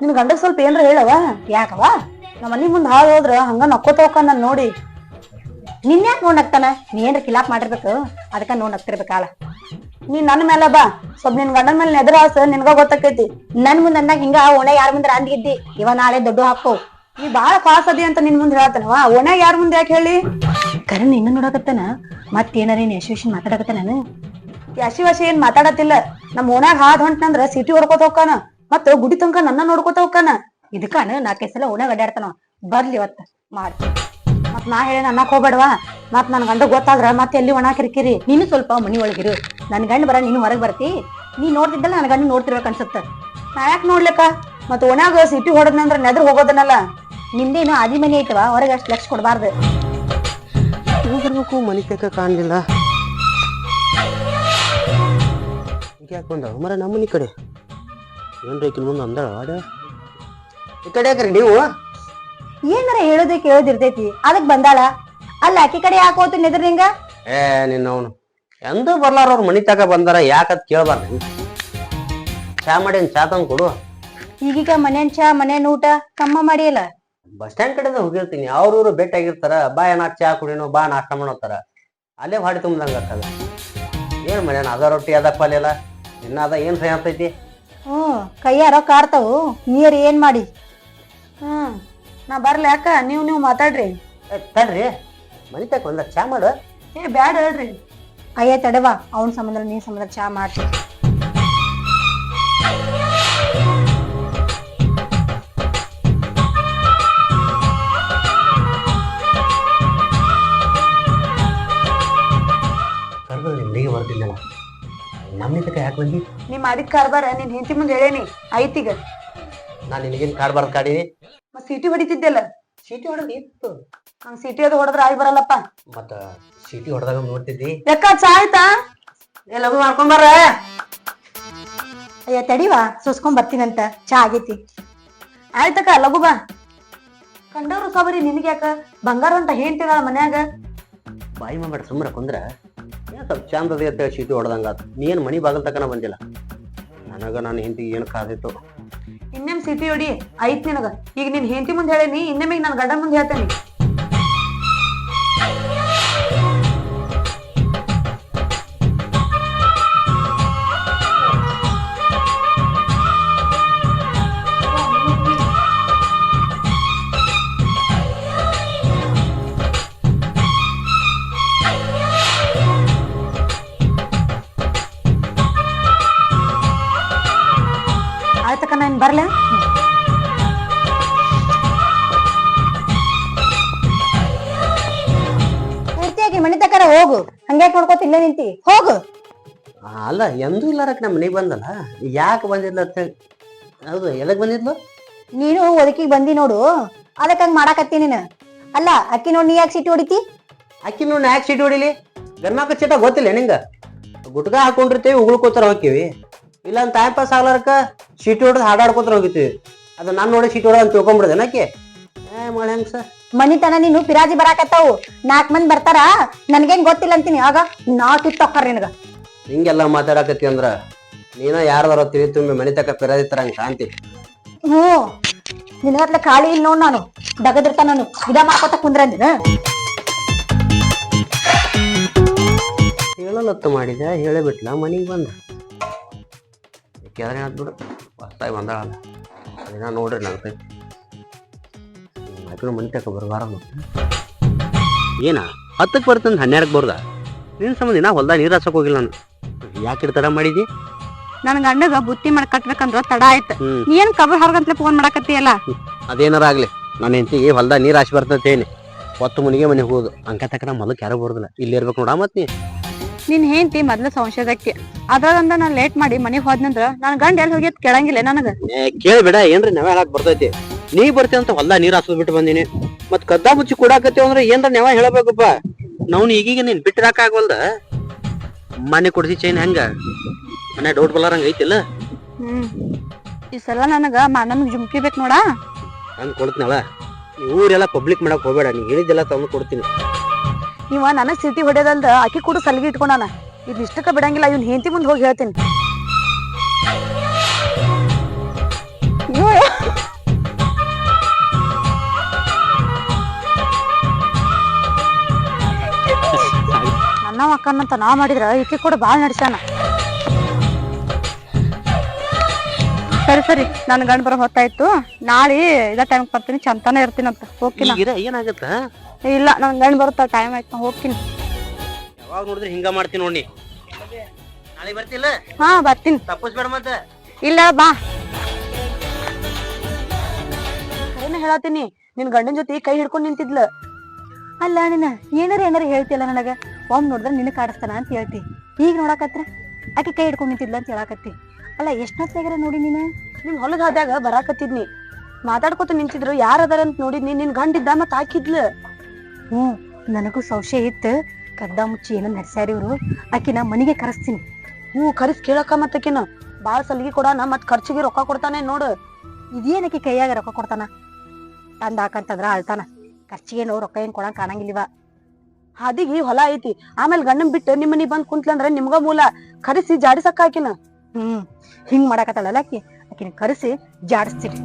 ನಿನ್ ಗಂಡ ಸ್ವಲ್ಪ ಏನ್ರ ಹೇಳವ ಯಾಕವ ನಮ್ಮ ಮನಿ ಮುಂದ್ ಹಾಳು ಹೋದ್ರ ಹಂಗ ನಕ್ಕೋತವಕ ನನ್ ನೋಡಿ. ನಿನ್ ಯಾಕೆ ನೋಡ್ ನಗ್ತಾನ? ನೀ ಏನ್ರ ಕಿಲಾಪ್ ಮಾಡಿರ್ಬೇಕು? ಅದಕ್ಕ ನೋಡ್ ನಗ್ತಿರ್ಬೇಕಾಳ ನೀ ನನ್ ಮೇಲೆ ಬಾ. ಸ್ವಲ್ಪ ನಿನ್ ಗಂಡನ ಮೇಲೆ ನೆದ್ರ ಆಸ, ನಿನ್ಗ ಗೊತ್ತಾಕೈತಿ. ನನ್ ಮುಂದ್ ಅಂದಾಗ ಹಿಂಗ ಒಣ ಯಾರ ಮುಂದ್ರ ಅಂದಿದ್ದಿ ಇವ ನಾಳೆ ದೊಡ್ಡ ಹಾಕು. ನೀ ಬಾಳ ಫಾಸ್ ಅದಿ ಅಂತ ನಿನ್ ಮುಂದ್ ಹೇಳ್ತಾನವ ಒಣ ಯಾರ ಮುಂದೆ ಯಾಕೆ ಹೇಳಿ? ಕರಣ್ ಇನ್ನ ನೋಡಕತ್ತಾನ? ಮತ್ತೇನಾರ ಏನ್ ಯಶಸ್ವಿ ಮಾತಾಡಕತ್ತಾನ? ಯಶಿ ವಾಶಿ ಏನ್ ಮಾತಾಡತ್ತಿಲ್ಲ. ನಮ್ ಓಣ್ಯಾಗ ಹಾದ್ ಹೊಂಟ್ನಂದ್ರ ಸಿಟಿ ಹೊಡ್ಕೋತ ಹೋಗ್ಕಾನ? ಮತ್ತ ಗುಡಿ ತನಕ ನನ್ನ ನೋಡ್ಕೋತ ಹೋಗ್ಕಾನ ಇದಕ್ಕ ನಾಲ್ಕೈದು ಸಲ ಓಣ್ಯಾಗ ಅಡ್ಯಾಡ್ತಾನ ಬರ್ಲಿ ಇವತ್ತ. ಮಾಡ್ತೀನಿ ಮತ್ ನಾ ಹೇಳಿ ಅನ್ನಕ್ ಹೋಗ್ಬೇಡವಾ? ಮತ್ ನನ್ ಗಂಡ ಗೊತ್ತಾದ್ರ ಮತ್ತೆ ಎಲ್ಲಿ ಒಣ ಕಿರಿಕಿರಿ. ನೀನು ಸ್ವಲ್ಪ ಮನಿ ಒಳಗಿರು. ನನ್ ಗಂಡ ಬರ, ನೀನು ಹೊರಗ್ ಬರ್ತಿ. ನೀ ನೋಡ್ತಿದ್ದಲ್ಲ ನನ್ ಗಂಡ ನೋಡ್ತಿರ್ಬೇಕು ಅನ್ಸುತ್ತ. ನಾ ಯಾಕೆ ನೋಡ್ಲಕ್ಕ? ಮತ್ ಒಣಾಗ ಸಿಟಿ ಹೊಡದ್ನಂದ್ರ ನೆದ್ರ ಹೋಗೋದನ್ನಲ್ಲ ನಿಮ್ದೇನು ಆದಿ ಮನಿ ಐತವಾ? ಹೊರಗೆ ಅಷ್ಟು ಲಕ್ಷ ಕೊಡಬಾರ್ದು. ಹೋಗಿರ್ಬೇಕು ಮನಿ ತಕ ಕಾಣಲಿಲ್ಲ. ಯಾಕೆ ಬಂದ ಮರ ನಮ್ಮ ಮನಿ ಕಡೆ. ಏನ್ರಿ ಈಕಿನ ಮುಂದೆ ಅಂದಳ? ಆಡ ಈ ಕಡೆ ಯಾಕ್ರಿ ನೀವು? ಏನಾರ ಹೇಳೋದೇ ಕೇಳೋದಿರ್ತೈತಿ. ಅದಕ್ ಬಂದಾಳ. ಅಲ್ಲ ಆಕಿ ಕಡೆ ಯಾಕೆ ಹೋತು ನೆದ್ರ ನಿಂಗ ಏ ನಿನ್ನ ಅವನು. ಎಂದೂ ಬರ್ಲಾರ ಅವ್ರ ಮನಿ ತಕ ಬಂದಾರ ಯಾಕತ್ ಕೇಳಬಾರ್ದು ಚಾ ಮಾಡೇನ್ ಚಾ ತಂದು ಕೊಡು. ಈಗೀಗ ಮನೇನ್ ಚಾ ಮನೇನ್ ಊಟ ಕಮ್ಮ ಮಾಡಿಯಲ್ಲ? Bus stand ಕಡೆದ ಹೋಗಿರ್ತೀನಿ. ಅವ್ರವ್ರು ಭೇಟಿ ಆಗಿರ್ತಾರ ಬಾ ಏನ ಚಾ ಕುಡಿನೋ ಬಾ ನಾಷ್ಟ ಮಾಡೋತಾರ ಅಲ್ಲೇ ಹಾಡಿ ತುಂಬ್ದಂಗ ಆಗ್ತದ. ಏನ್ ಮನೇನ ಅದ ರೊಟ್ಟಿ ಅದ ಪಲ್ಯ ಎಲ್ಲ. ಇನ್ನ ಅದ ಏನ್ ಸಹ ಆಗ್ತೈತಿ ಹ್ಮ್ ಕೈಯಾರೋ ಕಾರ್ತಾವು ನೀರ್ ಏನ್ ಮಾಡಿ? ಹ್ಮ್ ನಾ ಬರ್ಲಿ ಯಾಕ ನೀವು ನೀವ್ ಮಾತಾಡ್ರಿ. ಏ, ತಡ್ರಿ ಮನಿ ತಕ ಒಂದ ಚಾ ಮಾಡು. ಏ ಬ್ಯಾಡ ಹೇಳ್ರಿ. ಅಯ್ಯ ತಡವಾ ಅವನ್ ಸಂಬಂಧ ನೀನ್ ಸಂಬಂಧ ಚಾ ಮಾಡ್ತಿ. ನಮ್ಮ ತಕ ಯಾಕೆ ಬಂದಿ ನಿಮ್ಮ ಅದಕ್ಕೆ ಕಾರ್ಬಾರ ನಿನ್ ಹೆಂಡತಿ ಮುಂದೆ ಹೇಳೇನಿ ಐತಿಗ. ನಾನು ನಿನಗೇನ್ ಕಾಡ್ ಕಾಡಿನಿ? ಮತ್ತೆ ಮತ್ ಸಿಟಿ ಹೊಡಿತಿದ್ದೆಲ್ಲ? ಚೀಟಿ ಹೊಡೆದ್ ಇತ್ತು. ಹಂಗ ಸಿಟಿ ಅದು ಹೊಡೆದ್ರ ಆಯ್ ಬರಲ್ಲಪ್ಪ. ಮತ್ತ ಸಿಟಿ ಹೊಡೆದಾಗ ನೋಡ್ತಿದ್ದಿ? ಯಾಕ ಚಾ ಆಯ್ತಾ ಏ ಲಘು ಮಾಡ್ಕೊಂಬರ ಅಯ್ಯ ತಡಿವಾ ಸುಸ್ಕೊಂಡ್ ಬರ್ತೀನಂತ. ಚಾ ಆಗೈತಿ. ಆಯ್ತಕ್ಕ ಲಘು ಬಾ. ಕಂಡವ್ರು ಸಬರಿ ನಿನಗೆ ಯಾಕ ಬಂಗಾರ ಅಂತ ಹೇಳ್ತಿದಾಳ ಮನ್ಯಾಗ. ಬಾಯಿ ಮಾಡ್ಬೇಡ ಸುಮ್ಮನೆ ಕುಂದ್ರ. ಏನ್ ಸ್ವಲ್ಪ ಚಂದ ಅದೇ ಅಂತ ಚೀಟಿ ಹೊಡೆದಂಗ ನೀ ಮನಿ ಬಾಗಲ್ ತಕನ ಬಂದಿಲ್ಲ? ನನಗ ನಾನು ಹಿಂದಿ ಏನ್ ಕಾದಿತ್ತು ಇನ್ನೇನ್ ಸಿಟಿ ಹೊಡಿ, ಐತ್ ನಿನಗ. ಈಗ ನಿನ್ ಹೆಂಡತಿ ಮುಂದೆ ಹೇಳೇನಿ ಇನ್ನೇಮಿಗ್ ನನ್ ಗಡ್ಡ ಮುಂದೆ ಹೇಳ್ತೇನಿ. ತಕರ ಹೋಗು. ಹಂಗ್ಯಾಕ್ ನೋಡ್ಕೋತ ಇಲ್ಲೇ ನಿಂತಿ. ಹೋಗು. ಅಲ್ಲ ಎಂದೂ ಇಲ್ಲಾರಕ್ ನಮ್ಮ ಮನೆಗೆ ಬಂದಲ್ಲ? ಯಾಕೆ ಬಂದಿಲ್ಲ ಅಂತ ಹೇಳಿ. ಹೌದು ಎಲ್ಲಕ್ ಬಂದಿದ್ಲು? ನೀನು ಒದಕಿಗೆ ಬಂದಿ ನೋಡು. ಅದಕ್ಕ ಹಂಗ್ ಮಾಡಾಕತ್ತಿ ನೀನು. ಅಲ್ಲ ಅಕ್ಕಿ ನೋಡ್ ನೀ ಯಾಕೆ ಸಿಟ್ಟು ಹೊಡಿತಿ? ಅಕ್ಕಿ ನೋಡಿ ಯಾಕೆ ಸಿಟ್ಟು ಹೊಡಿಲಿ? ಗನ್ನಾಕ ಚೀಟ ಗೊತ್ತಿಲ್ಲ ನಿಂಗ? ಗುಟ್ಕ ಹಾಕೊಂಡಿರ್ತೀವಿ ಉಗುಳ್ಕೋತಾರ ಹೋಗ್ತೀವಿ ಇಲ್ಲ ಟೈಮ್ ಪಾಸ್ ಆಗ್ಲಾರಕ ಸಿಟ್ಟು ಹೊಡೆದು ಹಾಡಾಡ್ಕೋತಾರ ಹೋಗಿರ್ತೀವಿ ಅದು ನಾನು ನೋಡಿ ಸಿಟ್ಟು ಹೊಡೆದ ಅಂತ ತಿಳ್ಕೊಂಬಿಡ್ದೆ ಆಕೆ ಏ ಹೆಂಗ್ ಸರ್? ಮನಿತನ ನೀನು ಪಿರಾಜಿ ಬರಾಕತ್ತಾವು ನಾಕ್ ಮಂದಿ ಬರ್ತಾರ. ನನ್ಗೇನ್ ಗೊತ್ತಿಲ್ಲ ಅಂತೀನಿ. ಆಗ ನಾ ಕಿತ್ತೊಕ್ಕರ್ ನಿನಗ. ಹಿಂಗೆಲ್ಲ ಮಾತಾಡಕತ್ತಿ ಅಂದ್ರ ನೀನ ಯಾರ್ದಾರ ತಿಳಿ ತುಂಬಿ ಮನೆ ತಕ ಪಿರದಿತ್ತಾರ ಹಂಗ ಕಾಂತಿ ಹ್ಞೂ. ನಿನಗತ್ಲೆ ಖಾಲಿ ಇಲ್ಲ ನೋಡ್ ನಾನು. ಡಗದಿರ್ತಾನ ನಾನು. ಇದ ಮಾಡ್ಕೊತ ಕುಂದ್ರಂದಿನ ಹೇಳಲತ್ತು ಮಾಡಿದೆ ಹೇಳಬಿಟ್ಲ ಬಿಟ್ಲ ಮನೆಗೆ ಬಂದ. ಕೇಳಿದ್ರೆ ಬಿಡು. ಹೊಸ್ತಾಗಿ ಬಂದಾಳ ಅದಿನ ನೋಡ್ರಿ ನಗ್ತೈತಿ. ಆಕಿನ ಮನೆ ತಕ ಬರಬಾರ ಏನ? ಹತ್ತಕ್ಕೆ ಬರ್ತಂದು ಹನ್ನೆರಡಕ್ಕೆ ಬರ್ದ? ನಿನ್ನ ಸಂಬಂಧ ನಾ ಹೊಲ್ದಾಗ ನೀರು ಹಾಸಕ್ ಹೋಗಿಲ್ಲ ನಾನು. ಯಾಕೆ ತಡ ಮಾಡಿದಿ? ನನ್ ಗಂಡಗ ಬುತ್ತಿ ಮಾಡಿ ಕಟ್ಬೇಕಂದ್ರ ತಡ ಆಯ್ತು. ಏನ್ ಕಬರ್ ಹೊರಗಂತ್ಲೆ ಫೋನ್ ಮಾಡಾಕತ್ತೀಯಲ್ಲ? ಅದೇನಾರ ಆಗ್ಲಿ ನನ್ನ ಹೆಂಡತಿಗೆ ಹೊಲ್ದಾಗ ನೀರು ಹಾಸಿ ಬರ್ತೇನೆ ಹೊತ್ತು ಮುನಿಗೆ ಮನೆಗೆ ಹೋಗುದು. ಅಂಕ ತಕ್ಕ ನಮ್ಮ ಮೊದಲು ಯಾರೋ ಬರೋದಿಲ್ಲ. ಇಲ್ಲಿ ಇರ್ಬೇಕು ನೋಡ ಮತ್ತೆ ನೀ. ನಿನ್ ಹೆಂಡತಿ ಮೊದ್ಲು ಸಂಶಯದಕ್ಕೆ. ಅದ್ರಾಗಂದ ನಾನ್ ಲೇಟ್ ಮಾಡಿ ಮನೆಗ್ ಹೋದ್ನಂದ್ರ ನನ್ ಗಂಡ ಎಲ್ಲಿ ಹೋಗಿ ಕೇಳಂಗಿಲ್ಲ ನನಗ. ಕೇಳಬೇಡ ಕೇಳ್ಬೇಡ ಏನ್ರಿ ನಾವೇ ಹೇಳಕ್ ಬರ್ತೈತಿ. ನೀ ಬರ್ತೀನಿ ಅಂತ ಹೊಲ್ದಾಗ ನೀರ್ ಹಾಸೋದ್ ಬಿಟ್ಟು ಬಂದೀನಿ. ಮತ್ ಕದ್ದ ಮುಚ್ಚಿ ಕೊಡಾಕತ್ತೀವಿ ಅಂದ್ರೆ ಏನ್ರ ನೆವ ಹೇಳಬೇಕಪ್ಪ? ನಾವ್ ಈಗೀಗ ನೀನ್ ಬಿಟ್ಟಿರಾಕ ಆಗವಲ್ದ? ಮನೆ ಕೊಡ್ಸಿ ಚೈನ್ ಹೆಂಗ? ಮನೆ ಡೌಟ್ ಬಲ್ಲಾರಂಗ ಐತಿಲ್ಲ ಹ್ಮ್. ಈ ಸಲ ನನಗ ನಮಗ್ ಜುಮ್ಕಿ ಬೇಕ್ ನೋಡ. ಹಂಗ್ ಕೊಡ್ತೀನಲ್ಲ? ಊರೆಲ್ಲ ಪಬ್ಲಿಕ್ ಮಾಡಕ್ ಹೋಗ್ಬೇಡ ನೀ ಹೇಳಿದ್ದೆಲ್ಲ ತಂದು ಕೊಡ್ತೀನಿ. ಇವ ನನ್ನ ಸ್ಥಿತಿ ಹೊಡೆದಲ್ದ ಅಕ್ಕಿ ಕೂಡ ಸಲಿಗೆ ಇಟ್ಕೊಂಡಾನ. ಇದ್ ಇಷ್ಟಕ್ಕ ಬಿಡಂಗಿಲ್ಲ ಇವ್ನ ಹೆಂಡತಿ ಮುಂದೆ ಹೋಗಿ ಹೇಳ್ತೀನಿ. ನಡ್ಸಾನಂತ ನಾ ಮಾಡಿದ್ರ ಈಕೆ ಕೂಡ ಬಾಳ್ ನಡ್ಸಾನ ಸರಿ ಸರಿ ನನ್ ಗಂಡ ಬರೋ ಹೊತ್ತಾಯ್ತು. ನಾಳೆ ಇದ ಟೈಮ್ ಬರ್ತೀನಿ ಚಂತಾನೆ ಅಂತ ಹೋಗ್ತೀನಿ ಏನಾಗತ್ತ? ಇಲ್ಲ ನನ್ ಗಂಡ ಬರುತ್ತ ಟೈಮ್ ಆಯ್ತು ನಾ ಹೋಗ್ತೀನಿ. ಯಾವಾಗ ನೋಡಿದ್ರೆ ಹಿಂಗ ಮಾಡ್ತೀನಿ ನೋಡಿ ನಾಳೆ ಬರ್ತಿಲ್ಲ? ಹಾ ಬರ್ತೀನಿ. ತಪ್ಪಿಸ್ಬೇಡ ಮತ್ತೆ. ಇಲ್ಲ ಬಾ. ಏನ ಹೇಳತ್ತೀನಿ? ನಿನ್ ಗಂಡನ್ ಜೊತೆ ಕೈ ಹಿಡ್ಕೊಂಡ್ ನಿಂತಿದ್ಲ. ಅಲ್ಲ ನಿನ್ನ ಏನಾರ ಏನಾರ ಹೇಳ್ತಿಲ್ಲ ನನಗ? ಒಮ್ಮೆ ನೋಡಿದ್ರೆ ನಿನ್ನ ಕಾಡಿಸ್ತಾನ ಅಂತ ಹೇಳ್ತಿ. ಈಗ ನೋಡಕತ್ರ ಆಕೆ ಕೈ ಹಿಡ್ಕೊಂಡ್ ನಿಂತಿದ್ಲ ಅಂತ ಹೇಳಕತ್ತಿ. ಅಲ್ಲ ಎಷ್ಟೊತ್ತಾಗ್ಯಾರ ನೋಡಿ ನೀನು? ನಿಮ್ ಹೊಲದ ಹಾದ್ಯಾಗ ಬರಾಕತ್ತಿದ್ನಿ. ಮಾತಾಡ್ಕೊತ ನಿಂತಿದ್ರು ಯಾರದಾರ ಅಂತ ನೋಡಿದ್ನಿ. ನಿನ್ ಗಂಡಿದ್ದ ಮತ್ ಹಾಕಿದ್ಲು. ಹ್ಞೂ ನನಗೂ ಸಂಶಯ ಇತ್ತು. ಕದ್ದ ಮುಚ್ಚಿ ಏನೋ ನಡ್ಸ್ಯಾರ ಇವ್ರು. ಆಕಿನ ಮನೆಗೆ ಕರೆಸ್ತೀನಿ. ಹ್ಞೂ ಕರೆಸ್ ಕೇಳಕ್ಕ ಮತ್ತಕಿನ ಬಾಳ ಸಲಿಗೆ ಕೊಡಾನ ಮತ್ ಖರ್ಚಿಗೆ ರೊಕ್ಕ ಕೊಡ್ತಾನೆ ನೋಡು. ಇದೇನಕ್ಕೆ ಕೈಯಾಗ ರೊಕ್ಕ ಕೊಡ್ತಾನ? ತಂದ ಹಾಕಂತಂದ್ರ ಅಳ್ತಾನ. ಖರ್ಚಿಗೆ ನೋವು ರೊಕ್ಕ ಏನ್ ಕೊಡಂಗ್ ಕಾಣಂಗಿಲ್ವ ಹಾದಿಗಿ ಹೊಲ ಐತಿ. ಆಮೇಲೆ ಗಂಡನ್ ಬಿಟ್ಟು ನಿಮ್ ಮನಿ ಬಂದ್ ಕುಂತ್ಲಂದ್ರೆ ನಿಮ್ಗ ಮೂಲ. ಕರೆಸಿ ಜಾಡಿಸಕ್ಕ ಹಾಕಿನ ಹ್ಮ್, ಹಿಂಗ್ ಮಾಡಾಕತ್ತಾಳಲ್ಲ ಆಕಿ. ಆಕಿನ ಕರೆಸಿ ಜಾಡಿಸ್ತೀರಿ.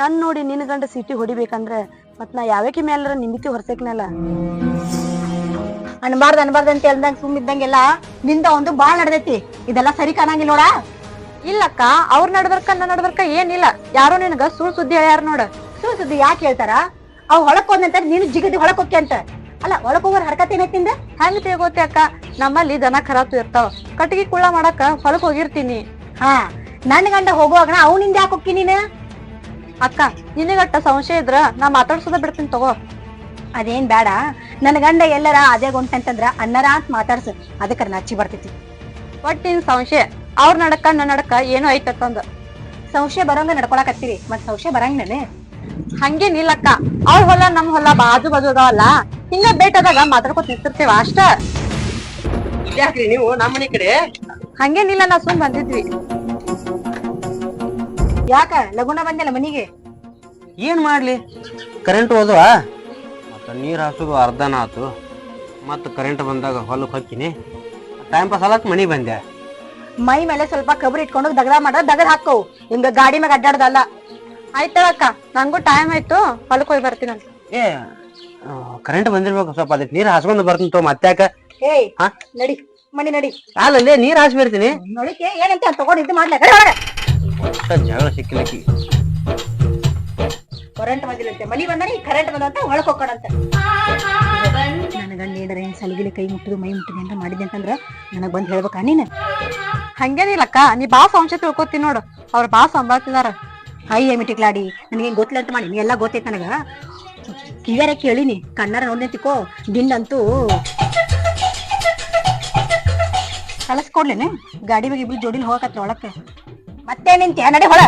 ನನ್ ನೋಡಿ ನಿನ್ ಗಂಡ ಸಿಟಿ ಹೊಡಿಬೇಕಂದ್ರ ಮತ್ ನಾ ಯಾವಕಿ ಮೇಲರ ನಿಮಿತಿ ಹೊರಸಕ್ನಲ್ಲ. ಅನ್ಬಾರ್ದ ಅನ್ಬಾರ್ದ ಅಂತ ಹೇಳ್ದಂಗ ಸುಮ್ಮಿದ್ದಂಗೆಲ್ಲ ನಿಂದ ಒಂದು ಬಾಳ್ ನಡ್ದೈತಿ. ಇದೆಲ್ಲ ಸರಿ ಕಾಣಂಗಿಲ್ಲ ನೋಡ. ಇಲ್ಲಕ್ಕ, ಅವ್ರ ನಡ್ಬರ್ಕ, ನನ್ನ ನಡ್ಬರ್ಕ ಏನಿಲ್ಲ. ಯಾರೋ ನಿನಗ ಸುಳ್ ಸುದ್ದಿ ಹೇಳ್ಯಾರ ನೋಡ. ಸುಳ್ ಸುದ್ದಿ ಯಾಕೆ ಹೇಳ್ತಾರ? ಅವ್ ಹೊಳಕ್ ಹೋದಂತ ನೀನು ಜಿಗದಿ ಹೊಳಕ್ ಹೋಗ್ಯ ಅಂತ. ಅಲ್ಲ ಒಳಕ್ ಹೋಗೋರ್ ಹರ್ಕತ್ ಏನೈತಿಂದ ಹೆಂಗ್ ತಗೋತಿ ಅಕ್ಕ? ನಮ್ಮಲ್ಲಿ ದನ ಖರಾತು ಇರ್ತಾವ. ಕಟ್ಟಿಗೆ ಕುಳ್ಳ ಮಾಡಕ ಹೊಲಕ್ ಹೋಗಿರ್ತೀನಿ. ಹಾ ನನ್ ಗಂಡ ಹೋಗುವಾಗ ಅವನಿಂದ ಯಾಕೆ ಹೋಗ್ತಿ ನೀನು? ಅಕ್ಕ ನಿನಗಟ್ಟ ಸಂಶಯ ಇದ್ರ ನಾ ಮಾತಾಡ್ಸೋದ ಬಿಡ್ತೀನಿ ತಗೋ. ಅದೇನ್ ಬೇಡ ನನ್ ಗಂಡ ಎಲ್ಲರ ಅದೇ ಗುಂಟಂತಂದ್ರ ಅನ್ನರ ಅಂತ ಮಾತಾಡ್ಸ. ಅದಕ್ಕೆ ನಚ್ಚಿ ಬರ್ತೈತಿ. ಒಟ್ ನಿನ್ ಸಂಶಯ. ಅವ್ರ ನಡಕ ನನ್ನ ನಡಕ ಏನೋ ಐತಂದ ಸಂಶಯ ಬರೋಂಗ ನಡ್ಕೊಳಕತ್ತೀರಿ. ಮತ್ ಸಂಶಯ ಬರಂಗಿಲ್ಲ ಹಂಗೇನಿಲ್ಲಕ್ಕ ಅವ್ರ ಹೊಲ ನಮ್ ಹೊಲ ಬಾಜು ಬಾಜು ಅದಾವಲ್ಲ. ಹಿಂಗ ಬೇಟದಾಗ ಮಾತಾಡ್ಕೊತ ನಿಂತಿರ್ತೇವ ಅಷ್ಟ. ಯಾಕ್ರಿ ನೀವು? ನಮ್ಮನಿ ಮನೆ ಕಡೆ? ಹಂಗೇನಿಲ್ಲ ನಾ ಸುಮ್ ಬಂದಿದ್ವಿ. ಯಾಕ? ಲಗುನ ಬಂದಿಲ್ಲ ಮನಿಗೆ? ಏನ್ ಮಾಡ್ಲಿ? ಕರೆಂಟ್ ಹೋದ್ವ? ಮತ್ತ ನೀರ್ ಹಾಸೋದು ಅರ್ಧನ ಆತು. ಮತ್ತ ಕರೆಂಟ್ ಬಂದಾಗ ಹೊಲಕ್ ಹಾಕಿನಿ ಟೈಮ್ ಪಾಸ್ ಆಗಕ್ ಮನಿ ಬಂದೆ. ಮೈ ಮೇಲೆ ಸ್ವಲ್ಪ ಕಬ್ರಿ ಇಟ್ಕೊಂಡು ದಗದ ಮಾಡ ದಗದ ಹಾಕೋ. ಹಿಂಗ ಗಾಡಿ ಮ್ಯಾಗ ಅಡ್ಡಾಡ್ದಲ್ಲ. ಆಯ್ತಳಕ್ಕ ನಂಗೂ ಟೈಮ್ ಆಯ್ತು. ಹೊಲಕ್ ಹೋಗಿ ಬರ್ತೀನಂತ ಏ ಕರೆಂಟ್ ಬಂದಿರ್ಬೇಕು ಸ್ವಲ್ಪ ಅದಕ್ಕೆ ನೀರ್ ಹಾಸ್ಕೊಂಡು ಬರ್ತೀನಿ ತೋ ಮತ್ತಾಕ ಏಯ್ ಹಾ? ನಡಿ ಮನಿ ನಡಿ. ಅಲ್ಲಲ್ಲೇ ನೀರ್ ಹಾಸ್ಬಿಡ್ತೀನಿ ನೋಡಿಕೆ ಏನಂತ ತಗೊಂಡ್ ಇದು ಮಾಡ್ಲ ಒಟ್ಟ ಜಗಳ ಸಿಕ್ಕಿಲ್ಲಕಿ ಕರೆಂಟ್ ಬಂದಿಲ್ಲಂತೆ. ಮನಿ ಬಂದಾನೆ ಕರೆಂಟ್ ಬಂದಂತ ಒಳಕ್ ಹೋಗೋಣಂತ ನನ್ನ ಗಂಡ ಏನಾರ ಏನ್ ಸಲಗಿಲಿ ಕೈ ಮುಟ್ಟಿದ್ರು ಮೈ ಮುಟ್ಟಿದೆ ಅಂತ ಮಾಡಿದೆ ಅಂತಂದ್ರ ನನಗ್ ಬಂದ್ ಹೇಳ್ಬೇಕಾ ನೀನ್? ಹಂಗೇನಿಲ್ಲಕ್ಕ ನೀ ಬಾ ಸಂಶಯ ತಿಳ್ಕೊತೀನಿ ನೋಡು. ಅವ್ರ ಬಾ ಸಂಭಾಳ್ತಿದಾರ. ಹೈ ಮಿಟಿಕ್ಲಾಡಿ ನನಗೆ ಗೊತ್ತಿಲ್ಲ ಅಂತ ಮಾಡಿ. ಎಲ್ಲ ಗೊತ್ತೈತೆ ನನಗ. ಕಿವ್ಯಾರ ಕೇಳಿನಿ. ಕಣ್ಣಾರ ನೋಡ್ದೆ ತಿಕೋ ಗಿಂಡಂತೂ ಕಲಸ್ಕೊಡ್ಲೇನೆ. ಗಾಡಿ ಬಗ್ಗೆ ಇಬ್ರು ಜೋಡಿಲಿ ಹೋಗಕತ್ರ ಒಳಕ್ಕೆ. ಮತ್ತೆ ನಿಂತೆ ನಡೆ ಹೊಳ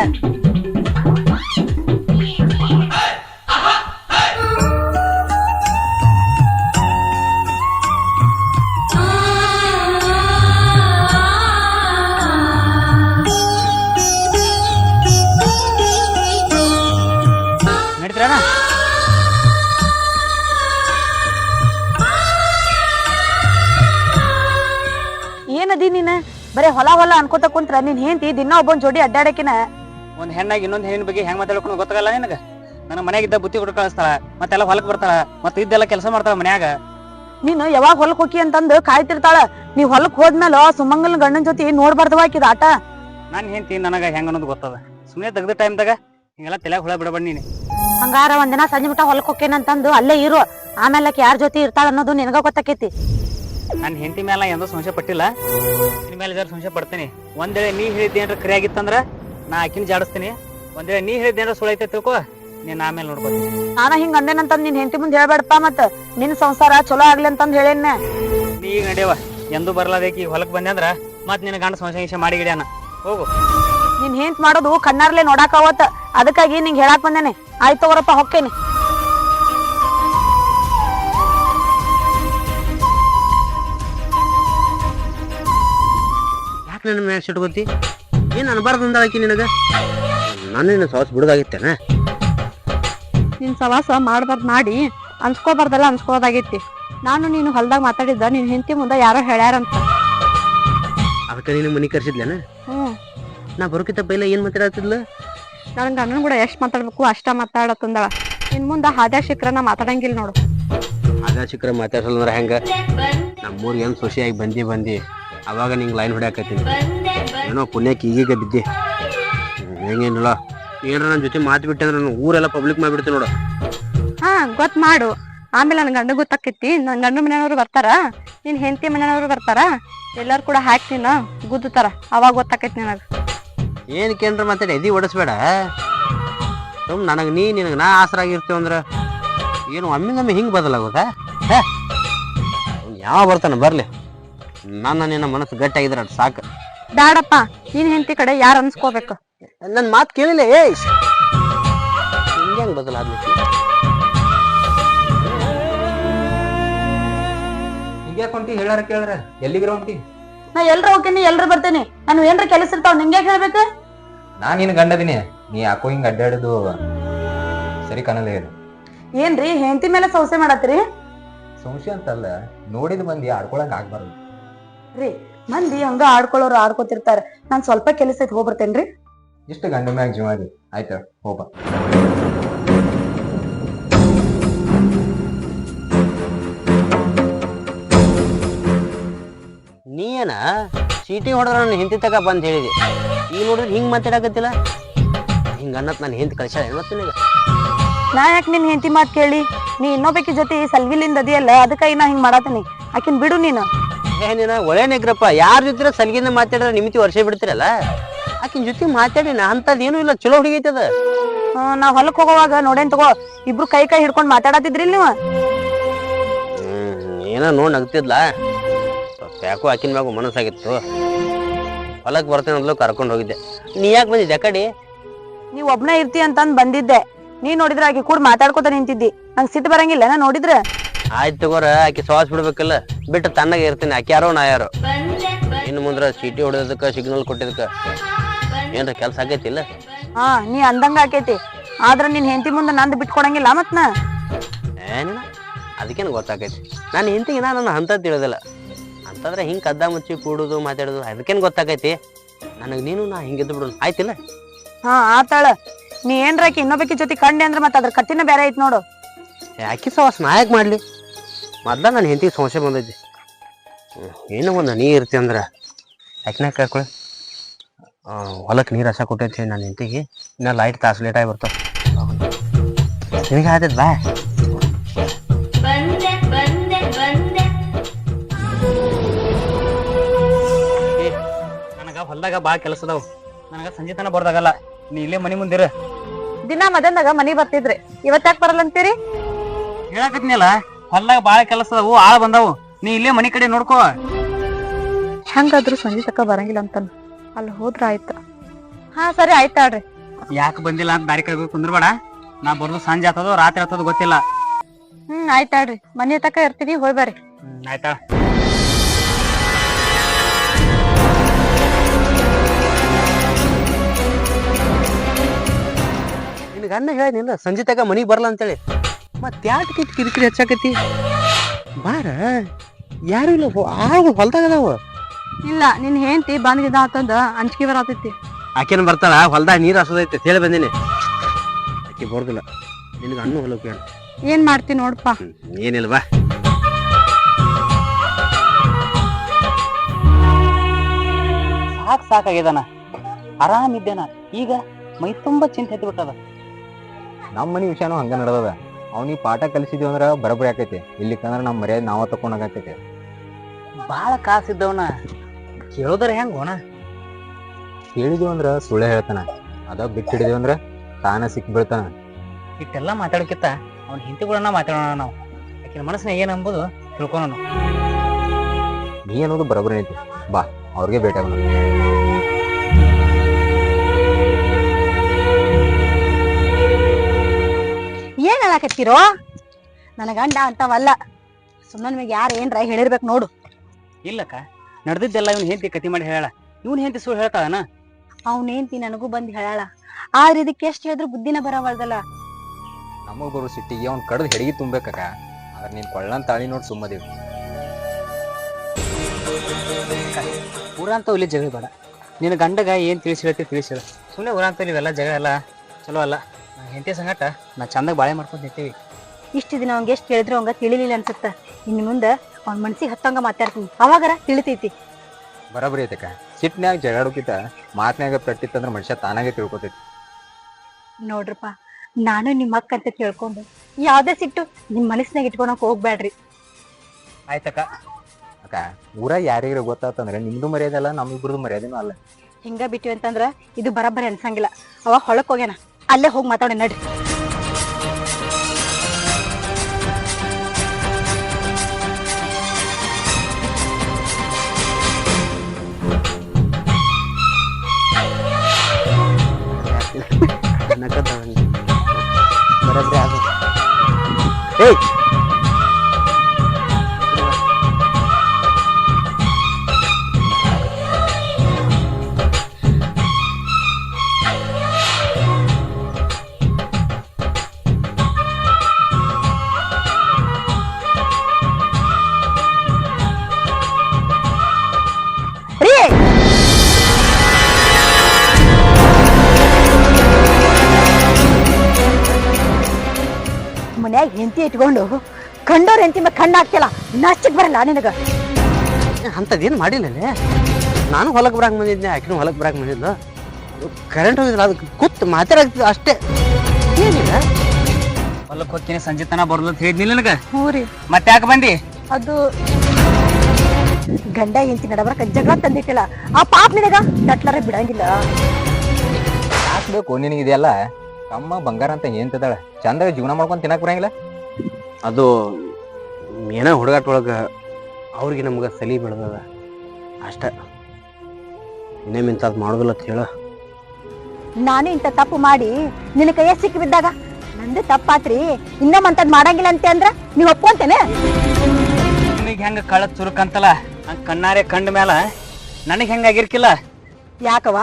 ಬರೇ ಹೊಲ ಹೊಲ ಅನ್ಕೋತ ಕುಂತ್ರ ನೀನ್ ಹೆಂಡತಿ ದಿನ ಒಬ್ಬನ್ ಜೋಡಿ ಅಡ್ಡಾಡಕಿನ? ಒಂದ್ ಹೆಣ್ಣಾಗಿ ಇನ್ನೊಂದ್ ಹೆಣ್ಣಿನ ಬಗ್ಗೆ ಹೆಂಗ್ ಮಾತಾಡ್ಕೊಂಡು ಗೊತ್ತಾಗಲ್ಲ ನಿನಗ? ನನ್ನ ಇದ್ದ ಬುತ್ತಿ ಕೊಟ್ಟು ಕಳಿಸ್ತಾಳ ಮತ್ತೆಲ್ಲ ಹೊಲಕ್ ಬರ್ತಾಳ ಮತ್ತೆ ಇದೆಲ್ಲ ಕೆಲಸ ಮಾಡ್ತಾಳ ಮನ್ಯಾಗ. ನೀನು ಯಾವಾಗ ಹೊಲಕ್ ಹೋಗಿ ಅಂತಂದು ಕಾಯ್ತಿರ್ತಾಳ. ನೀವ್ ಹೊಲಕ್ ಹೋದ್ಮೇಲೆ ಸುಮಂಗಲ್ ಗಂಡನ್ ಜೊತೆ ನೋಡ್ಬಾರ್ದವ ಆಕಿದ ಆಟ. ನಾನ್ ಹೆಂಡತಿ ನನಗ ಹೆಂಗ್ ಅನ್ನೋದು ಗೊತ್ತದ. ಸುಮ್ಮನೆ ತೆಗ್ದ ಟೈಮ್ದಾಗ ಹಿಂಗೆಲ್ಲ ತಲೆ ಹುಳ ಬಿಡಬೇಡ ನೀನು. ಹಂಗಾರ ಒಂದಿನ ಸಂಜೆ ಬಿಟ್ಟ ಹೊಲಕ್ ಹೋಕೇನಂತಂದು ಅಲ್ಲೇ ಇರು. ಆಮೇಲೆ ಯಾರ ಜೊತೆ ಇರ್ತಾಳ ಅನ್ನೋದು ನಿನಗ ಗೊತ್ತಾಕೈತಿ. ನನ್ನ ಹೆಂಡತಿ ಮೇಲೆ ಎಂದ ಸಂಶಯ ಪಟ್ಟಿಲ್ಲ. ನಿನ್ನ ಮೇಲೆ ಜರ ಸಂಶಯ ಪಡ್ತೀನಿ. ಒಂದೇಳೆ ನೀ ಹೇಳಿದ್ದೆ ಏನ್ರ ಕರೆ ಆಗಿತ್ತಂದ್ರ ನಾ ಆಕಿನ ಜಾಡಿಸ್ತೀನಿ. ಒಂದೇಳೆ ನೀ ಹೇಳಿದ್ದೆ ಏನ್ರ ಸುಳ್ಳು ಐತೆ ತಿಳ್ಕೊ. ನೀನ್ ಆಮೇಲೆ ನೋಡ್ಕೊತೀನಿ. ನಾನ ಹಿಂಗ ಅಂದೇನಂತಂದ್ ನಿನ್ ಹೆಂಡತಿ ಮುಂದೆ ಹೇಳ್ಬೇಡಪ್ಪ ಮತ್ತ. ನಿನ್ ಸಂಸಾರ ಚಲೋ ಆಗ್ಲಿ ಅಂತಂದ್ ಹೇಳೇನ ನೀ ಈಗ ನಡೆಯವ ಎಂದೂ ಬರ್ಲಾದೇಕಿ ಹೊಲಕ್ ಬಂದೆ ಅಂದ್ರ ಮತ್ ನಿನ್ನ ಗಂಡ ಸಂಶಯ ಗಿಂಶಯ ಮಾಡಿ ಗಿಡ್ಯಾನ ಹೋಗು. ನಿನ್ ಹೆಂತ್ ಮಾಡೋದು ಕಣ್ಣಾರ್ಲೆ ನೋಡಾಕ ಅವತ್ತ. ಅದಕ್ಕಾಗಿ ನಿಂಗೆ ಹೇಳಾಕ್ ಬಂದೇನೆ. ಆಯ್ತು ಹೊಕ್ಕೇನಿ. ಯಾಕೆ ನನ್ನ ಮ್ಯಾಗ ಸಿಟ್ಕೋತಿ? ಏನ್ ಅನ್ಬಾರ್ದು ಅಂದಾಳಕಿ ನಿನಗೆ? ನಾನು ನಿನ್ನ ಸವಾಸ ಬಿಡೋದಾಗಿತ್ತೇನ? ನಿನ್ನ ಸವಾಸ ಮಾಡ್ಬಾರ್ದು ಮಾಡಿ ಅನ್ಸ್ಕೋಬಾರ್ದಲ್ಲ ಅನ್ಸ್ಕೋದಾಗೈತಿ. ನಾನು ನೀನು ಹೊಲ್ದಾಗ ಮಾತಾಡಿದ್ದ ನಿನ್ನ ಹೆಂಡತಿ ಮುಂದೆ ಯಾರೋ ಹೇಳ್ಯಾರಂತ. ಅದಕ್ಕೆ ನೀನು ಮನಿ ಕರ್ಸಿದ್ಲೇನ? ಹ್ಞೂ ನಾ ಬರೋಕಿತ್ತ ಪೈಲ ಏನು ಮಾತಾಡತ್ತಿದ್ಲ ನನ್ನ ಗಂಡನ ಕೂಡ ಎಷ್ಟು ಮಾತಾಡ್ಬೇಕು ಅಷ್ಟ ಮಾತಾಡತ್ತಂದಳ ಇನ್ ಮುಂದ ಹಾದ್ಯಾ ಶಿಖರ ನಾ ಮಾತಾಡಂಗಿಲ್ಲ ನೋಡು. ಅದ ಶಿಖರ ಮಾತಾಡ್ಸಲ್ಲ ಅಂದ್ರೆ ಹೆಂಗ? ನಮ್ಮೂರಿಗೆ ಏನು ಖುಷಿಯಾಗಿ ಬಂದಿ ಬಂದಿ. ಅವಾಗ ನಿಂಗೆ ಲೈನ್ ಹೊಡ್ಯಾಕತ್ತೀನಿ. ಏನೋ ಪುಣ್ಯಕ್ಕೆ ಈಗೀಗ ಬಿದ್ದಿ. ಹೆಂಗೇನಿಲ್ಲ. ಏನಾರ ನನ್ನ ಜೊತೆ ಮಾತು ಬಿಟ್ಟೆ ಅಂದ್ರೆ ನಾನು ಊರೆಲ್ಲ ಪಬ್ಲಿಕ್ ಮಾಡಿಬಿಡ್ತೀನಿ ನೋಡು. ಹಾ ಗೊತ್ತು ಮಾಡು. ಆಮೇಲೆ ನನ್ನ ಗಂಡ ಗೊತ್ತಾಕೈತಿ. ನನ್ನ ಗಂಡ ಮನೆಯವರು ಬರ್ತಾರ? ನಿನ್ನ ಹೆಂಡತಿ ಮನೆಯವರು ಬರ್ತಾರ? ಎಲ್ಲರೂ ಕೂಡ ಹಾಕ್ತೀನ ಗುದ್ದುತ್ತಾರ ಅವಾಗ ಗೊತ್ತಾಕೈತಿ ನನಗೆ. ಏನು ಕೇಂದ್ರ ಮಾತಾಡಿ ಎದಿ ಓಡಿಸ್ಬೇಡ? ಸುಮ್ ನನಗೆ ನೀ ನಿನಗೆ ನಾ ಆಸರಾಗಿರ್ತೀವಿ ಅಂದ್ರೆ ಏನು ಒಮ್ಮಿಂದೊಮ್ಮೆ ಹಿಂಗೆ ಬದಲಾಗೋದಾ? ಅವ್ನ್ ಯಾವ ಬರ್ತಾನೆ ಬರಲಿ. ನನ್ನ ನಿನ್ನ ಮನಸ್ಸು ಗಟ್ಟಿಯಾಗಿದ್ರೆ ಅದು ಸಾಕು. ಬ್ಯಾಡಪ್ಪ ನೀನ್ ಹೆಂಡತಿ ಕಡೆ ಯಾರು ಅನ್ಸ್ಕೋಬೇಕು? ನನ್ನ ಮಾತು ಕೇಳಿಲ್ಲ ಏಯ್! ಹಿಂಗೆ ಹೆಂಗೆ ಬದಲಾದ್ಲಿಕ್ಕೆ ಹಿಂಗ್ಯಾಕೆ ಹೊಂಟಿ ಹೇಳಾರ ಕೇಳ್ರ ಎಲ್ಲಿಗಿರ ಹೊಂಟಿ ನಾ ಎಲ್ರ ಹೋಗ್ತೀನಿ ಎಲ್ರ ಬರ್ತೇನೆ. ನಾನು ಏನ್ರ ಕೆಲಸ ಇರ್ತಾವ ನಿಂಗೆ ಹೇಳ್ಬೇಕು? ನಾ ನಿನ್ ಗಂಡದಿನಿ ನೀ ಯಾಕೋ ಹಿಂಗ್ ಅಡ್ಡಾಡುದು? ಸರಿ ಕಾಣಲ್ಲ ಏನು ಏನ್ರಿ ಹೆಂಡತಿ ಮೇಲೆ ಸೌಸೆ ಮಾಡತ್ರಿ ಸಂಶಯ ಅಂತಲ್ಲ ನೋಡಿದ್ ಮಂದಿ ಆಡ್ಕೊಳಕ್ ಆಗ್ಬಾರ್ದು. ರೀ ಮಂದಿ ಹಂಗ ಆಡ್ಕೊಳ್ಳೋರು ಆಡ್ಕೊತಿರ್ತಾರ. ನಾನ್ ಸ್ವಲ್ಪ ಕೆಲಸ ಐತಿ ಹೋಗ್ಬರ್ತೇನ್ರಿ. ಇಷ್ಟು ಗಂಡ ಮ್ಯಾಗ ಜೀವ ಇದೆ ಆಯ್ತ ಹೋಗ ನೀ ಏನ? ಚೀಟಿ ಹೊಡೆದ್ರ ನನ್ನ ಹಿಂತಿ ತಗ ಬಂದ್ ಹೇಳಿದೆ. ಈ ನೋಡಿದ್ರೆ ಹಿಂಗ್ ಮಾತಾಡಕತ್ತಿಲ್ಲ. ಹಿಂಗ ಅನ್ನತ್ ನಾನು ಹಿಂದ್ ಕಳ್ಸಾಳ ನಿನಗೆ ನಾ ಯಾಕೆ ನಿನ್ ಹೆಂಡತಿ ಮಾತ್ ಕೇಳಿ? ನೀ ಇನ್ನೊಬ್ಬಕಿ ಜೊತೆ ಸಲ್ವಿಲಿಂದ ಅದಿಯಲ್ಲ ಅದಕ್ಕಾಗಿ ನಾ ಹಿಂಗ್ ಮಾಡಾತೀನಿ. ಆಕಿನ್ ಬಿಡು ನೀನು. ಏ ನೀನ ಒಳ್ಳೆ ನೆಗ್ರಪ್ಪ. ಯಾರ ಜೊತೆ ಸಲಗಿಂದ ಮಾತಾಡಿದ್ರೆ ನಿಮಿತಿ ವರ್ಷ ಬಿಡ್ತಿರಲ್ಲ? ಆಕಿನ ಜೊತೆ ಮಾತಾಡಿನ ನಾ ಅಂಥದ್ದು ಏನೂ ಇಲ್ಲ. ಚಲೋ ಹುಡುಗಿ ಐತದ. ಹ್ಮ್, ನಾ ಹೊಲಕ್ ಹೋಗೋವಾಗ ನೋಡೇನ್ ತಗೋ ಇಬ್ರು ಕೈ ಕೈ ಹಿಡ್ಕೊಂಡ್ ಮಾತಾಡತಿದ್ರಿ ನೀವು? ಏನೋ ನೋಡ್ ನಗ್ತಿದ್ಲ. ಯಾಕೋ ಆಕಿನ ಮ್ಯಾಗ ಮನಸ್ಸಾಗಿತ್ತು. ಹೊಲಕ್ ಬರ್ತೇನೆ ಅಂದ್ಲು ಕರ್ಕೊಂಡು ಹೋಗಿದ್ದೆ. ನೀ ಯಾಕೆ ಬಂದಿದ್ದೆ ಕಡಿ? ಕಡೆ ನೀವ್ ಒಬ್ನೇ ಇರ್ತಿ ಅಂತಂದ್ ಬಂದಿದ್ದೆ. ನೀ ನೋಡಿದ್ರ ಆಕಿ ಕೂಡ ಮಾತಾಡ್ಕೊತ ನಿಂತಿದ್ದಿ. ನಂಗ್ ಸಿಟ್ಟು ಬರಂಗಿಲ್ಲ ನಾ ನೋಡಿದ್ರ? ಆಯ್ತು ತಗೋರ ಆಕಿ ಸಾಸ್ ಬಿಡ್ಬೇಕಲ್ಲ. ಬಿಟ್ಟು ತಣ್ಣಗೆ ಇರ್ತೀನಿ. ಆಕಿ ಯಾರೋ ನಾ ಯಾರೋ. ಇನ್ನು ಮುಂದ್ರ ಸಿಟಿ ಹೊಡೆದಕ್ಕೆ ಸಿಗ್ನಲ್ ಕೊಟ್ಟಿದ್ದಕ್ಕೆ ಏನ್ರ ಕೆಲ್ಸ ಆಗೈತಿಲ್ಲ ಹಾ ನೀ ಅಂದಂಗ ಆಕೈತಿ. ಆದ್ರ ನಿನ್ ಹೆಂಡತಿ ಮುಂದೆ ನಂದ್ ಬಿಟ್ಕೊಡಂಗಿಲ್ಲ ಮತ್ ನಾ? ಏನಿಲ್ಲ ಅದಕ್ಕೇನು ಗೊತ್ತಾಕೈತಿ ನಾನು ಹಿಂತಿಗೆ ನನ್ನ ಹಂತ ತಿಳಿದಿಲ್ಲ. ಅಂತಂದ್ರೆ ಹಿಂಗೆ ಕದ್ದ ಮುಚ್ಚಿ ಕೂಡುದು ಮಾತಾಡೋದು ಅದಕ್ಕೇನು ಗೊತ್ತಾಗೈತಿ? ನನಗೆ ನೀನು ನಾ ಹಿಂಗಿದ್ದು ಬಿಡು ಆಯ್ತಿಲ್ಲ? ಹಾ ಆತಾಳ. ನೀ ಏನ್ರಾಕಿ ಇನ್ನೊಬ್ಬಕಿ ಜೊತೆ ಕಂಡೆ ಅಂದ್ರೆ ಮತ್ತೆ ಅದ್ರ ಕತ್ತಿನ ಬೇರೆ ಐತ್ ನೋಡು. ಯಾಕೆ ಸವಾಸ ನಾಯಕ್ ಮಾಡ್ಲಿ. ಮೊದ್ಲ ನನ್ನ ಹೆಂಡತಿಗೆ ಸಮಸ್ಯೆ ಬಂದೈತಿ. ಏನೋ ಒಂದು ನೀ ಇರ್ತಿ ಅಂದ್ರೆ. ಯಾಕೆ ಕರ್ಕೊಳ್ಳಿ ಹೊಲಕ್ಕೆ ನೀರು ಹಸ ಕೊಟ್ಟೈತಿ ನನ್ನ ಹೆಂಡತಿಗೆ. ಇನ್ನ ಲೈಟ್ ತಾಸು ಲೇಟಾಗಿ ಆಗಿ ಬರ್ತಾವ. ನಿನಗೆ ಆದದ್ ಬಾ. ನನಗೆ ಹೊಲ್ದಾಗ ಭಾಳ ಕೆಲಸ ಅದಾವು. ನನಗ ಸಂಜೆ ತನ ಬರ್ದಾಗಲ್ಲ. ನೀ ಇಲ್ಲೇ ಮನೆ ಮುಂದಿರ ದಿನ ಮದನ್ದಾಗ ಮನೆ ಬರ್ತಿದ್ರಿ. ಇವತ್ ಯಾಕೆ ಬರಲ್ಲ ಅಂತೀರಿ ಹೇಳಕತ್ನಿಯಲ್ಲ? ಹೊಲ್ದಾಗ ಬಾಳ ಕೆಲಸ ಅದಾವು ಆಳ ಬಂದಾವು. ನೀ ಇಲ್ಲೇ ಮನಿ ಕಡೆ ನೋಡ್ಕೋ. ಹಂಗಾದ್ರು ಸಂಜೆ ತಕ ಬರಂಗಿಲ್ಲ ಅಂತಾನ. ಅಲ್ಲಿ ಹೋದ್ರ ಆಯ್ತ. ಹಾ ಸರಿ ಆಯ್ತಾಳ್ರಿ ಯಾಕೆ ಬಂದಿಲ್ಲ ಅಂತ ದಾರಿ ಕಡೆ ಕುಂದ್ರಬೇಡ. ನಾ ಬರೋದು ಸಂಜೆ ಆತದೋ ರಾತ್ರಿ ಆತದೋ ಗೊತ್ತಿಲ್ಲ. ಹ್ಮ್ ಆಯ್ತಾಳ್ರಿ ಮನೆ ತಕ ಇರ್ತೀವಿ ಹೋಯ್ ಬರ್ರಿ. ಹ್ಮ್, ಆಯ್ತಾ? ನಿನಗೆ ಗಂಡ ಹೇಳಿನಿಲ್ಲ ಸಂಜೆ ತಕ ಮನಿಗೆ ಬರಲ್ಲ ಅಂತೇಳಿ. ಮತ್ತೆ ಯಾಕೆ ಕಿರಿಕಿರಿ ಹೆಚ್ಚಾಕತಿ? ಬಾರ ಯಾರು ಇಲ್ಲ ಆಗ ಹೊಲ್ದಾಗ ಅದಾವ. ಇಲ್ಲ ನಿನ್ ಹೆಂಡತಿ ಬಂದ್ಗಿದ್ದ ಆತಂದ ಅಂಜಿಕೆ ಬರತೈತಿ. ಆಕೆನ ಬರ್ತಾಳ ಹೊಲ್ದಾಗ ನೀರು ಹಸದೈತೆ ಹೇಳಿ ಬಂದೀನಿ. ಆಕೆ ಬರ್ದಿಲ್ಲ ನಿನಗೆ ಹಣ್ಣು ಹೊಲಕ್ಕೆ ಹೇಳು ಏನ್ ಮಾಡ್ತಿ ನೋಡಪ್ಪ ಬಾ. ಸಾಕ್ ಸಾಕಾಗ್ಯದನ. ಆರಾಮ್ ಇದ್ದೇನ. ಈಗ ಮೈ ತುಂಬಾ ಚಿಂತೆ ಎದ್ದು ಬಿಟ್ಟದ ನಮ್ಮ ಮನೆ ವಿಷಯನೂ ಹಂಗ ನಡೆದದ. ಅವ್ನಿಗೆ ಪಾಠ ಕಲಿಸಿದ್ವಿ ಅಂದ್ರೆ ಬರಬರಿ ಆಕೈತಿ. ಇಲ್ಲಿಕಂದ್ರ ನಮ್ಮ ಮರ್ಯಾದೆ ನಾವ ತಕೊಂಡಾಗತೈತಿ ಬಾಳ ಕಾಸಿದ್ದವನ ಕೇಳೋದ್ರ ಹೆಂಗ್ ಹೋಣ ಹೇಳಿದ್ವಿ ಅಂದ್ರ ಸುಳ್ಳೆ ಹೇಳ್ತಾನ. ಅದ ಬಿಟ್ಟು ಹಿಡಿದ್ವಿ ಅಂದ್ರೆ ತಾನ ಸಿಕ್ ಬೀಳ್ತಾನ. ಇಟ್ಟೆಲ್ಲ ಮಾತಾಡಕ್ಕಿತ್ತ ಅವ್ನ ಹಿಂತಿಗಳನ್ನ ಮಾತಾಡೋಣ ನಾವು. ಆಕಿನ ಮನಸ್ಸಿನ ಏನು ಅಂಬುದು ತಿಳ್ಕೊಳೋಣ. ನೀ ಅನ್ನೋದು ಬರಬರಿ ಐತಿ. ಬಾ ಅವ್ರಿಗೆ ಭೇಟಿ ಆಗೋಣ. ಏನ್ ಹೇಳಾಕತ್ತೀರೋ ನನ್ನ ಗಂಡ ಅಂತವಲ್ಲ. ಸುಮ್ಮನೆ ನಿಮಗೆ ಯಾರು ಏನ್ರ ಹೇಳಿರ್ಬೇಕು ನೋಡು. ಇಲ್ಲಕ್ಕ ನಡೆದಿದ್ದೆಲ್ಲ ಇವನ್ ಹೆಂಡತಿ ಕತಿ ಮಾಡಿ ಹೇಳ ಇವನ್ ಹೆಂಡತಿ ಸುಳ್ಳು ಹೇಳ್ತಾಳನ? ಹೆಂಡತಿ ನನಗೂ ಬಂದ್ ಹೇಳಾಳ ಆದ್ರೆ ಇದಕ್ಕೆ ಎಷ್ಟು ಹೇಳಿದ್ರು ಬುದ್ಧಿನ ಬರವಲ್ದಲ್ಲ. ನಮಗ್ ಬರೋ ಸಿಟ್ಟಿಗೆ ಅವ್ನ್ ಕಡ್ದು ಹೆಡಿಗೆ ತುಂಬೇಕಕ್ಕ ಆದ್ರೆ ನೀನ್ ಕೊಳ್ಳನ್ ತಾಳಿ ನೋಡಿ ಸುಮ್ಮದೇವಿ ಊರಂತ ಇಲ್ಲಿ ಜಗಳ ಬೇಡ. ನಿನ್ನ ಗಂಡಗ ಏನ್ ತಿಳಿಸಿ ಹೇಳ್ತಿ ತಿಳಿಸಿ ಹೇಳು ಸುಮ್ಮನೆ ಊರಂತ ಇವೆಲ್ಲ ಜಗಳ ಎಲ್ಲ ಚಲೋ ಅಲ್ಲ. ಹೆಂಡತಿ ಸಂಗಟ ನಾ ಚಂದಾಗ ಬಾಳೆ ಮಾಡ್ಕೊಂಡು ನಿಂತೀವಿ. ಇಷ್ಟು ದಿನ ಅವಂಗೆ ಎಷ್ಟು ಹೇಳಿದ್ರು ಅವಂಗ ತಿಳಿಲಿಲ್ಲ ಅನ್ಸುತ್ತ. ಇನ್ನು ಮುಂದೆ ಅವ್ನ ಮನ್ಸಿಗೆ ಹತ್ತಂಗ ಮಾತಾಡ್ತೀನಿ. ಅವಾಗರ ತಿಳಿತೈತಿ. ಬರಬರಿ ಐತಕ್ಕ. ಸಿಟ್ನ್ಯಾಗ ಜಗಾಡೋಕಿತ ಮಾತ್ನ್ಯಾಗ ಪೆಟ್ಟಿತ್ತಂದ್ರ ಮನುಷ್ಯ ತಾನಾಗೆ ತಿಳ್ಕೊತೈತಿ. ನೋಡ್ರಪ್ಪ ನಾನು ನಿಮ್ಮ ಅಕ್ಕ ಅಂತ ಕೇಳ್ಕೊಂಡು ಯಾವ್ದೇ ಸಿಟ್ಟು ನಿಮ್ಮ ಮನಸ್ಸಿನಾಗ ಇಟ್ಕೊಳಕ್ ಹೋಗ್ಬೇಡ್ರಿ ಆಯ್ತಕ್ಕ. ಅಕ್ಕ ಊರ ಯಾರಿಗಾರ ಗೊತ್ತಾತಂದ್ರೆ ನಿಮ್ದು ಮರ್ಯಾದೆ ಅಲ್ಲ ನಮ್ಮಿಬ್ರದ್ದು ಮರ್ಯಾದೆನೂ ಅಲ್ಲ. ಹಿಂಗ ಬಿಟ್ಟಿವಿ ಅಂತಂದ್ರ ಇದು ಬರಬ್ಬರಿ ಅನ್ಸಂಗಿಲ್ಲ. ಅವಾಗ ಹೊಳಕ್ ಹೋಗ್ಯಾನ. ಅಲ್ಲೇ ಹೋಗಿ ಮಾತಾಡ ನಡ್ರಿ ಬರಬ್ರಿ ಆಗ ಏಯ್! ಹೆಂಡತಿ ಇಟ್ಕೊಂಡು ಕಂಡೋರ್ ಹೆಂಡತಿ ಮೇಲೆ ಕಣ್ಣು ಹಾಕ್ತಿಲ್ಲ ನಾಚಿಕ್ ಬರಲ್ಲ ನಿನಗೆ. ಅಂಥದ್ದೇನು ಮಾಡಿಲ್ಲ ನಾನು ಹೊಲಕ್ಕೆ ಬರಾಕ್ ಬಂದಿದ್ದೆ ಆಕಿನೂ ಹೊಲಕ್ಕೆ ಬರಾಕ್ ಬಂದಿದ್ಲು. ಕರೆಂಟ್ ಹೋಗಿದ್ರಲ್ಲ ಅದಕ್ಕೆ ಕುತ್ತು ಮಾತಾಡಕ್ತಿದ್ದ ಅಷ್ಟೇ. ಏನಿಲ್ಲ. ಹೊಲಕ್ಕೆ ಹೋಗ್ತೀನಿ ಸಂಜೆ ತನ ಬರಲ್ಲ ಅಂತ ಹೇಳಿದ್ನಿಲ್ಲ ನನಗೆ. ಹ್ಞೂ ರೀ. ಮತ್ತೆ ಯಾಕೆ ಬಂದಿ? ಅದು ಗಂಡ ಹೆಂಡತಿ ನಡಬರಕ ಜಗಳ ತಂದಿಟ್ಟಿಲ್ಲ. ಆ ಪಾಪ ನಿನಗ? ನಟ್ಲಾರ ಬಿಡಂಗಿಲ್ಲ. ಯಾಕೆ ಬೇಕು? ಕಮ್ಮ ಬಂಗಾರ ಅಂತ ಏನ್ ತಿದ್ದಾಳೆ? ಚಂದ ಜೀವನ ಮಾಡ್ಕೊಂಡು ತಿನ್ನಕ್ ಬರಂಗಿಲ್ಲ? ಅದು ಏನೋ ಹುಡುಗಾಟ ಒಳಗೆ ಅವ್ರಿಗೆ ನಮ್ಗೆ ಸಲಿ ಬೆಳೆದದ. ಅಷ್ಟ. ಇನ್ನೇ ಇಂಥದ್ದು ಮಾಡೋದಿಲ್ಲ ಅಂತ ಹೇಳ. ನಾನು ಇಂಥ ತಪ್ಪು ಮಾಡಿ ನಿನ್ನ ಕೈಯ ಸಿಕ್ಕಿ ಬಿದ್ದಾಗ ನಂದು ತಪ್ಪಾತ್ರಿ. ಇನ್ನೊಮ್ಮಂತದ್ ಮಾಡಂಗಿಲ್ಲ ಅಂತ ಅಂದ್ರ ನೀವ್ ಒಪ್ಕೊಂತೇನೆ? ನಿಮಗೆ ಹೆಂಗ ಕಳ್ಳ ಚುರುಕಂತಲ್ಲ ಹಂಗ ಕಣ್ಣಾರೆ ಕಂಡ ಮ್ಯಾಲ ನನಗೆ ಹೆಂಗಾಗಿರ್ಕಿಲ್ಲ ಯಾಕವ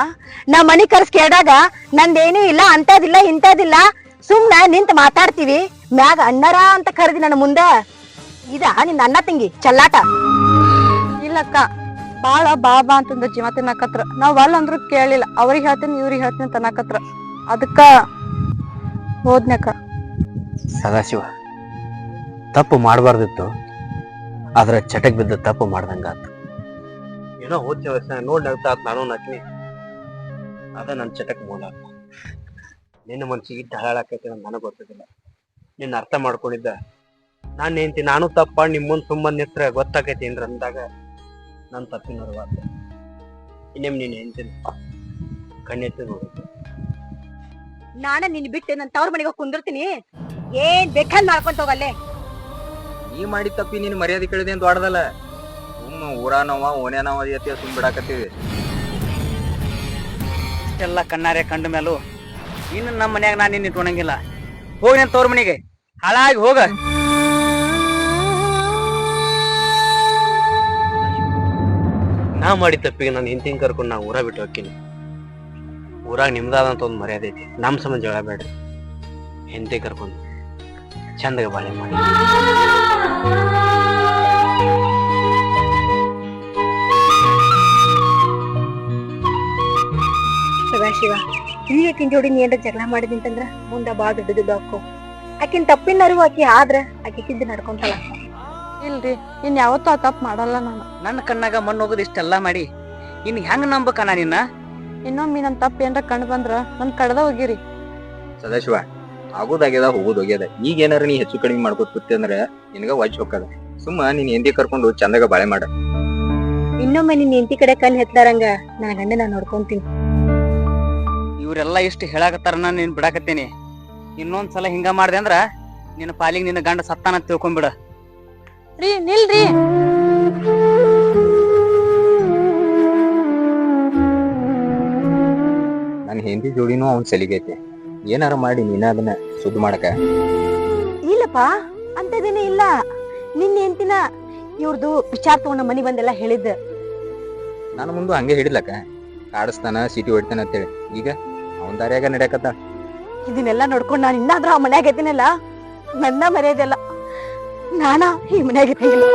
ನಾ ಮನಿ ಕರ್ಸ್ ಕೇಳಿದಾಗ ನಂದೇನೂ ಇಲ್ಲ ಅಂತದಿಲ್ಲ ಇಂತದಿಲ್ಲ ಸುಮ್ನ ನಿಂತ ಮಾತಾಡ್ತೀವಿ. ಮ್ಯಾಗ ಅಣ್ಣರ ಅಂತ ಕರೆದಿ ನನ್ನ ಮುಂದೆ. ಇದ ನಿನ್ನ ಅಣ್ಣ ತಂಗಿ ಚಲ್ಲಾಟ. ಇಲ್ಲಕ್ಕ ಬಾಳ ಬಾಬಾ ಬಾ ಅಂತಂದ ಜೀವ ತಿನ್ನಕತ್ರ. ನಾವ್ ಅಲ್ಲ ಅಂದ್ರು ಕೇಳಿಲ್ಲ ಅವ್ರಿಗೆ ಹೇಳ್ತೀನಿ ಇವ್ರಿಗೆ ಹೇಳ್ತೀನಿ ಅಂತ ಅನ್ನಕತ್ರ. ಅದಕ್ಕ ಹೋದ್ನಕ್ಕ ಸದಾಶಿವ ತಪ್ಪು ಮಾಡಬಾರ್ದಿತ್ತು ಆದ್ರೆ ಚಟಕ್ ಬಿದ್ದ ತಪ್ಪು ಮಾಡ್ದಂಗಾತು. ಏನೋ ಹೋದ ನೋಡ್ ನಗ್ತಾ ನಾನು ನಾಕಿನಿ ಅದ ನನ್ನ ಚಟಕ್ ಮೂಲ. ನಿನ್ನ ಮನ್ಸಿಗೆ ಇಟ್ಟು ಹಾಳಾಕೈತಿ ಅಂತ ನನಗೆ ಗೊತ್ತಿಲ್ಲ ನಿನ್ನ ಅರ್ಥ ಮಾಡ್ಕೊಂಡಿದ್ದ. ನಾನು ನಿಂತಿ ನಾನು ತಪ್ಪ ನಿಮ್ಮ ಮುಂದೆ ಸುಮ್ಮನೆ ನಿತ್ರ ಗೊತ್ತಾಕೈತಿ ಏನ್ರ ಅಂದಾಗ ನನ್ನ ತಪ್ಪಿನ ಇನ್ನೇಮ್ ನೀನು ಹೆಂಡ್ತೀನಿ ಕಣ್ಣೆತ್ತಿ ನೋಡಿದ್ದೆ ನಾನ ನಿನ್ ಬಿಟ್ಟು ನನ್ ತವ್ರ ಮನೆಗೆ ಕುಂದಿರ್ತೀನಿ. ಏನ್ ಬೇಕಾದ್ ಮಾಡ್ಕೊಂತ ಹೋಗಲ್ಲೇ? ನೀ ಮಾಡಿದ ತಪ್ಪಿ ನೀನ್ ಮರ್ಯಾದೆ ಕೇಳಿದೆ ಅಂತ ದೊಡ್ಡದಲ್ಲ ಸುಮ್ಮ ಊರಾನವ ಓನ್ಯಾನವ ಐತಿ ಸುಮ್ ಬಿಡಾಕತ್ತೀವಿ. ಇಷ್ಟೆಲ್ಲ ಕಣ್ಣಾರೆ ಕಂಡ ಮೇಲೂ. ಇನ್ನು ನಮ್ಮ ಮನ್ಯಾಗ ನಾನು ನಿನ್ನ ಇಟ್ಕೊಂಡಂಗಿಲ್ಲ ಹೋಗಿ ನಾನು ತೋರ್ ಮನೆಗೆ. ಹಾಳಾಗಿ ಹೋಗ. ನಾ ಮಾಡಿದ ತಪ್ಪಿಗೆ ನಾನು ಹಿಂತಿಂಗ್ ಕರ್ಕೊಂಡು ನಾ ಊರ ಬಿಟ್ಟು ಹೋಗ್ತೀನಿ. ಊರಾಗ ನಿಮ್ದಾದಂತ ಒಂದು ಮರ್ಯಾದೆ ಐತಿ. ನಮ್ಮ ಸಂಬಂಧ ಜಗಳ ಬೇಡ್ರಿ. ಹೆಂಡತಿ ಕರ್ಕೊಂಡು ಚಂದಗೆ ಬಾಳೆ ಮಾಡಿ. ಸದಾಶಿವ ಈಗ ಆಕಿನ ಜೋಡಿ ನೀ ಏನ್ರ ಜಗಳ ಮಾಡಿದಿಂತಂದ್ರ ಮುಂದ ಬಾಳ ದೊಡ್ಡದು ಹಾಕೋ ಆಕಿನ ತಪ್ಪಿನ ಅರಿವು ಆಕಿ ಆದ್ರ ಆಕಿ ತಿದ್ದು ನಡ್ಕೊಂತಳ. ಇಲ್ರಿ ಇನ್ ಯಾವತ್ತೂ ಆ ತಪ್ಪು ಮಾಡಲ್ಲ ನಾನು. ನನ್ನ ಕಣ್ಣಾಗ ಮಣ್ಣು ಹೋಗೋದು ಇಷ್ಟೆಲ್ಲ ಮಾಡಿ ಇನ್ ಹೆಂಗ್ ನಂಬಕನ ನಿನ್ನ? ಇನ್ನೊಮ್ಮೆ ನನ್ ತಪ್ಪು ಏನ್ರ ಕಂಡು ಬಂದ್ರ ನನ್ ಕಡ್ದ ಹೋಗಿರಿ. ಸದಾಶಿವ ಆಗೋದಾಗ್ಯದ ಹೋಗೋದು ಹೋಗ್ಯದ. ಈಗ ಏನಾರ ನೀ ಹೆಚ್ಚು ಕಡಿಮೆ ಮಾಡ್ಕೊತ ಕೂತಿ ಅಂದ್ರೆ ನಿನಗ ವಜ್ ಹೋಗದ ಸುಮ್ಮ ನೀನ್ ಎಂದಿ ಕರ್ಕೊಂಡು ಚಂದಾಗ ಬಾಳೆ ಮಾಡ. ಇನ್ನೊಮ್ಮೆ ನಿನ್ ಹೆಂಡತಿ ಕಡೆ ಕಣ್ಣು ಹೆತ್ತಾರಂಗ ನನ್ನ ಗಂಡ ನಾ ನೋಡ್ಕೊಂತೀನಿ. ಇವರೆಲ್ಲ ಇಷ್ಟು ಹೇಳಾಕತ್ತಾರ ನಾನು ಬಿಡಾಕತ್ತೀನಿ. ಇನ್ನೊಂದು ಸಲ ಹಿಂಗ ಮಾಡಿದೆ ಅಂದ್ರ ನಿನ್ನ ಪಾಲಿಗೆ ನಿನ್ನ ಗಂಡ ಸತ್ತಾನ ತಿಳ್ಕೊಂಬಿಡ. ರೀ ನಿಲ್ರಿ. ನನ್ನ ಹಿಂದಿ ಜೋಡಿನೂ ಅವ್ನ ಸಲಿಗೈತಿ. ಏನಾರ ಮಾಡಿ ನೀನ ಅದನ್ನ ಸುದ್ದಿ ಮಾಡಕ. ಇಲ್ಲಪ್ಪ ಅಂತದೇನೇ ಇಲ್ಲ. ನಿನ್ನ ಹೆಂಡತಿನ ಇವ್ರದು ವಿಚಾರ ತಗೊಂಡ ಮನಿ ಬಂದೆಲ್ಲ ಹೇಳಿದ್ದ. ನಾನು ಮುಂದೆ ಹಂಗೆ ಹಿಡಿಲಕ್ಕ ಕಾಡಿಸ್ತಾನ ಸಿಟಿ ಹೊಡಿತಾನ ಅಂತೇಳಿ. ಈಗ? ಅವನ್ ದಾರಿಯಾಗ ನಡೆಯಕತ್ತ? ಇದನ್ನೆಲ್ಲ ನೋಡ್ಕೊಂಡು ನಾನು ಇನ್ನಾದ್ರೂ ಆ ಮನ್ಯಾಗ ಇದ್ದೀನಲ್ಲ ನನ್ನ ಮರ್ಯಾದೆಲ್ಲ ನಾನಾ ಈ ಮನ್ಯಾಗ ಇದ್ದಂಗಿಲ್ಲ